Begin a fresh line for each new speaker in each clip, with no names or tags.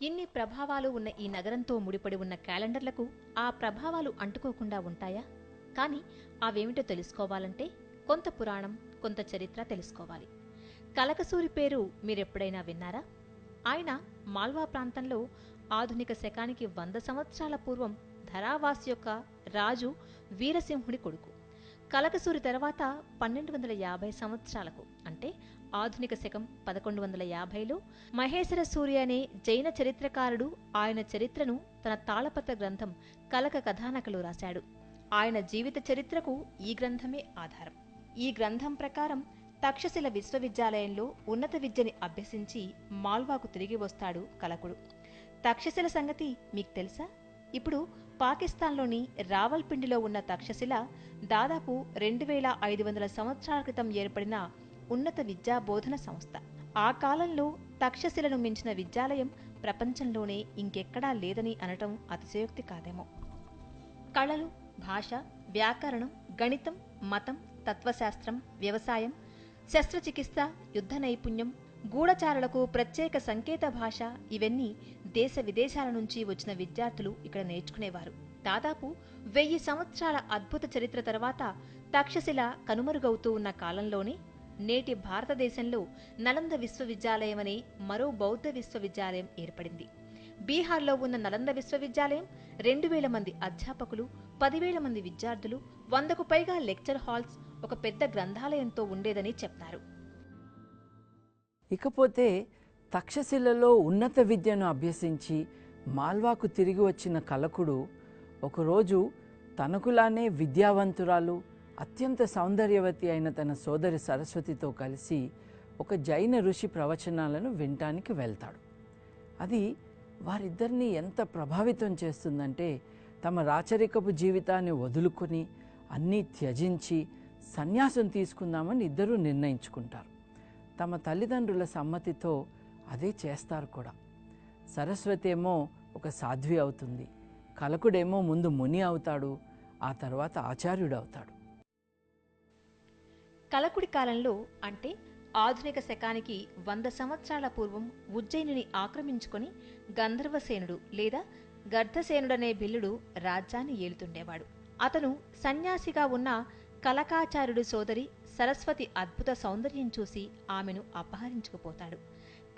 ఇన్ని ప్రభావాలు ఉన్న ఈ నగరంతో ముడిపడి ఉన్న క్యాలెండర్లకు ఆ ప్రభావాలు అంటుకోకుండా ఉంటాయా? కానీ అవేమిటో తెలుసుకోవాలంటే కొంత పురాణం కొంత చరిత్ర తెలుసుకోవాలి. కలకసూరి పేరు మీరెప్పుడైనా విన్నారా? ఆయన మాల్వా ప్రాంతంలో ఆధునిక శకానికి వంద సంవత్సరాల పూర్వం ధరావాస్ యొక్క రాజు వీరసింహుడి కొడుకు. కలకసూరి తర్వాత పన్నెండు వందల యాభై సంవత్సరాలకు అంటే ఆధునిక శకం పదకొండు వందల యాభైలో మహేశ్వర సూర్య అనే జైన చరిత్రకారుడు ఆయన చరిత్రను తన తాళపత్ర గ్రంథం కలక కథానకలో రాశాడు. ఆయన జీవిత చరిత్రకు ఈ గ్రంథమే ఆధారం. ఈ గ్రంథం ప్రకారం తక్షశిల విశ్వవిద్యాలయంలో ఉన్నత విద్యని అభ్యసించి మాల్వాకు తిరిగి వస్తాడు కలకుడు. తక్షశిల సంగతి మీకు తెలుసా? ఇప్పుడు పాకిస్తాన్లోని రావల్పిండిలో ఉన్న తక్షశిల దాదాపు రెండు వేల ఐదు వందల సంవత్సరాల క్రితం ఏర్పడిన ఉన్నత విద్యా బోధన సంస్థ. ఆ కాలంలో తక్షశిలను మించిన విద్యాలయం ప్రపంచంలోనే ఇంకెక్కడా లేదని అనటం అతిశయోక్తి కాదేమో. కళలు భాష వ్యాకరణం గణితం మతం తత్వశాస్త్రం వ్యవసాయం శస్త్రచికిత్స యుద్ధ నైపుణ్యం గూఢచారులకు ప్రత్యేక సంకేత భాష ఇవన్నీ దేశ విదేశాల నుంచి వచ్చిన విద్యార్థులు ఇక్కడ నేర్చుకునేవారు. దాదాపు వెయ్యి సంవత్సరాల అద్భుత చరిత్ర తర్వాత తక్షశిల కనుమరుగవుతూ ఉన్న కాలంలోనే నేటి భారతదేశంలో నలంద విశ్వవిద్యాలయం అనే మరో బౌద్ధ విశ్వవిద్యాలయం ఏర్పడింది. బీహార్లో ఉన్న నలంద విశ్వవిద్యాలయం రెండు వేల మంది అధ్యాపకులు పదివేల మంది విద్యార్థులు వందకు పైగా లెక్చర్ హాల్స్ ఒక పెద్ద గ్రంథాలయంతో ఉండేదని చెప్తారు.
ఇకపోతే తక్షశిలలో ఉన్నత విద్యను అభ్యసించి మాల్వాకు తిరిగి వచ్చిన కలకుడు ఒకరోజు తనకులానే విద్యావంతురాలు అత్యంత సౌందర్యవతి అయిన తన సోదరి సరస్వతితో కలిసి ఒక జైన ఋషి ప్రవచనాలను వినటానికి వెళ్తాడు. అది వారిద్దరిని ఎంత ప్రభావితం చేస్తుందంటే తమ రాచరికపు జీవితాన్ని వదులుకొని అన్నీ త్యజించి సన్యాసం తీసుకుందామని ఇద్దరూ నిర్ణయించుకుంటారు. తమ తల్లిదండ్రుల సమ్మతితో అదే చేస్తారు కూడా. సరస్వతి ఏమో ఒక సాధ్వి అవుతుంది. కలకుడేమో ముందు ముని అవుతాడు ఆ తర్వాత ఆచార్యుడు అవుతాడు.
కలకుడి కాలంలో అంటే ఆధునిక శకానికి వంద సంవత్సరాల పూర్వం ఉజ్జయినిని ఆక్రమించుకొని గంధర్వసేనుడు లేదా గర్ధసేనుడనే బిల్లుడు రాజ్యాన్ని ఏలుతుండేవాడు. అతను సన్యాసిగా ఉన్న కలకాచార్యుడు సోదరి సరస్వతి అద్భుత సౌందర్యం చూసి ఆమెను అపహరించుకుపోతాడు.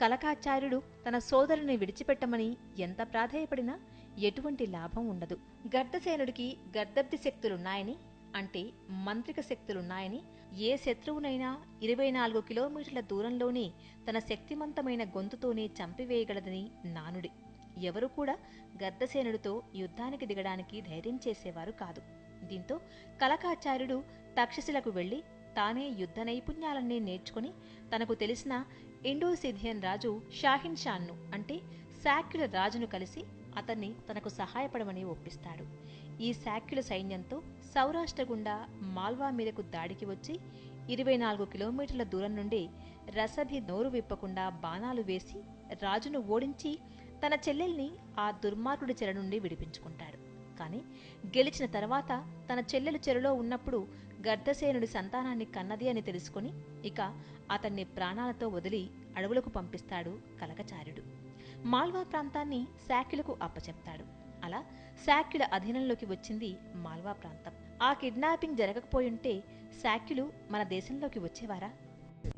కలకాచార్యుడు తన సోదరుని విడిచిపెట్టమని ఎంత ప్రాధేయపడినా ఎటువంటి లాభం ఉండదు. గర్ధసేనుడికి గర్దబ్ది శక్తులున్నాయని అంటే మంత్రిక శక్తులున్నాయని ఏ శత్రువునైనా ఇరవై నాలుగు కిలోమీటర్ల దూరంలోనే తన శక్తిమంతమైన గొంతుతోనే చంపివేయగలదని నానుడి. ఎవరు కూడా గర్దసేనుడితో యుద్ధానికి దిగడానికి ధైర్యం చేసేవారు కాదు. దీంతో కలకాచార్యుడు తక్షశిలకు వెళ్ళి తానే యుద్ధ నైపుణ్యాలన్నీ నేర్చుకుని తనకు తెలిసిన ఇండోసిథియన్ రాజు షాహిన్ షాన్ను అంటే శాక్యుల రాజును కలిసి అతన్ని తనకు సహాయపడమని ఒప్పిస్తాడు. ఈ శాక్యుల సైన్యంతో సౌరాష్ట్ర గుండా మాల్వా మీదకు దాడికి వచ్చి ఇరవై నాలుగు కిలోమీటర్ల దూరం నుండి రసభి నోరు విప్పకుండా బాణాలు వేసి రాజును ఓడించి తన చెల్లెల్ని ఆ దుర్మార్గుడి చెర నుండి విడిపించుకుంటాడు. కానీ గెలిచిన తర్వాత తన చెల్లెలు చెరలో ఉన్నప్పుడు గర్ధసేనుడి సంతానాన్ని కన్నది అని తెలుసుకుని ఇక అతన్ని ప్రాణాలతో వదిలి అడవులకు పంపిస్తాడు కలకచార్యుడు మాల్వా ప్రాంతాన్ని శాఖ్యులకు అప్పచెప్తాడు. అలా శాక్యుల అధీనంలోకి వచ్చింది మాల్వా ప్రాంతం. ఆ కిడ్నాపింగ్ జరగకపోయుంటే శాక్యులు మన దేశంలోకి వచ్చేవారా?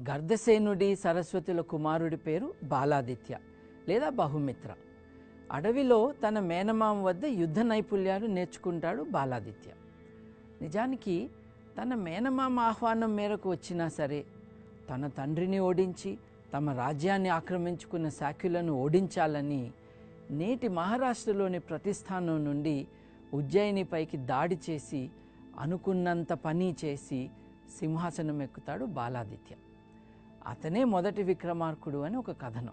గర్ధసేనుడి సరస్వతుల కుమారుడి పేరు బాలాదిత్య లేదా బహుమిత్ర. అడవిలో తన మేనమామ వద్ద యుద్ధ నైపుణ్యాలు నేర్చుకుంటాడు బాలాదిత్య. నిజానికి తన మేనమామ ఆహ్వానం మేరకు వచ్చినా సరే తన తండ్రిని ఓడించి తమ రాజ్యాన్ని ఆక్రమించుకున్న శాఖ్యులను ఓడించాలని నేటి మహారాష్ట్రలోని ప్రతిస్థానం నుండి ఉజ్జయినిపైకి దాడి చేసి అనుకున్నంత పని చేసి సింహాసనం ఎక్కుతాడు బాలాదిత్య. అతనే మొదటి విక్రమార్కుడు అని ఒక కథనం.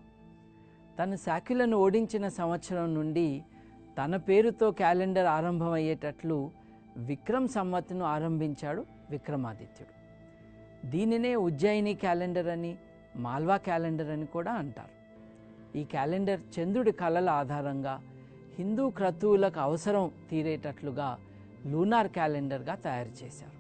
తను శాఖలను ఓడించిన సంవత్సరం నుండి తన పేరుతో క్యాలెండర్ ఆరంభమయ్యేటట్లు విక్రమ్ సమ్మత్ను ఆరంభించాడు విక్రమాదిత్యుడు. దీనినే ఉజ్జయిని క్యాలెండర్ అని మాల్వా క్యాలెండర్ అని కూడా అంటారు. ఈ క్యాలెండర్ చంద్రుడి కళల ఆధారంగా హిందూ క్రతువులకు అవసరం తీరేటట్లుగా లూనార్ క్యాలెండర్గా తయారు చేశారు.